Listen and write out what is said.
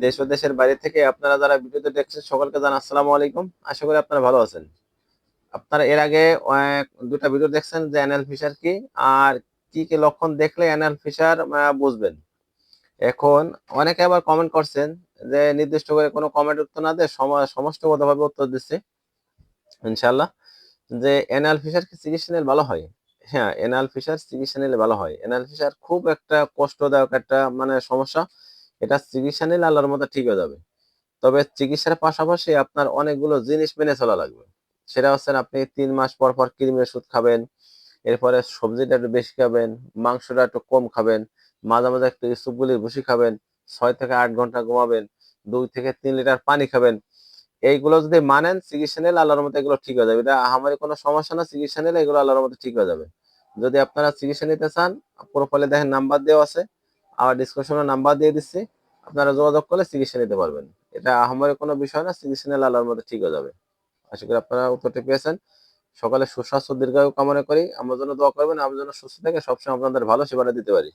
দেশ ও দেশের বাইরে থেকে আপনারা যারা ভিডিওতে দেখছেন, সকলকে জানান আসসালামু আলাইকুম। আশা করি আপনারা ভালো আছেন। আপনারা এর আগে দুটা ভিডিও দেখছেন যে অ্যানাল ফিশার কি, আর কি কি লক্ষণ দেখলে অ্যানাল ফিশার বুঝবেন। এখন অনেকে আবার কমেন্ট করছেন যে নির্দিষ্ট করে কোনো কমেন্ট উত্তর না দিয়ে সম- সমষ্টিগতভাবে উত্তর দিচ্ছে। ইনশাল্লাহ যে অ্যানাল ফিশার কি চিকিৎসা নিলে ভালো হয়? হ্যাঁ অ্যানাল ফিশার চিকিৎসা নিলে ভালো হয়। অ্যানাল ফিশার খুব একটা কষ্টদায়ক একটা মানে সমস্যা। এটা চিকিৎসা নিলে আল্লাহর মতো ঠিক হয়ে যাবে। তবে চিকিৎসার পাশাপাশি আপনার অনেকগুলো জিনিস মেনে চলা লাগবে। সেটা হচ্ছে আপনি তিন মাস পর পর কৃমির ওষুধ খাবেন, এরপরে সবজিটা একটু বেশি খাবেন, মাংসটা একটু কম খাবেন, মাঝে মাঝে একটু ইসুপগুলির ভুসি খাবেন, ছয় থেকে আট ঘণ্টা ঘুমাবেন, দুই থেকে তিন লিটার পানি খাবেন। এইগুলো যদি মানেন চিকিৎসা নিলে আল্লাহর মতো এগুলো ঠিক হয়ে যাবে। এটা আমার কোনো সমস্যা না, চিকিৎসা নিলে এগুলো আল্লাহর মতো ঠিক হয়ে যাবে। যদি আপনারা চিকিৎসা নিতে চান, প্রোফাইলে দেখেন নাম্বার দেওয়া আছে। আমার ডিসকাশনের নাম্বার দিয়ে দিচ্ছি। আপনারা যোগাযোগ করলে চিকিৎসা নিতে পারবেন। এটা আমার কোনো বিষয় না, চিকিৎসা নিলে আল্লাহর মধ্যে ঠিক হয়ে যাবে। আশা করি আপনারা উত্তরটি পেয়েছেন। সকালে সুস্বাস্থ্য, দীর্ঘায়ু কামনা করি। আমার জন্য দোয়া করবেন, আমার জন্য সুস্থ থেকে সবসময় আপনাদের ভালো সেবাটা দিতে পারি।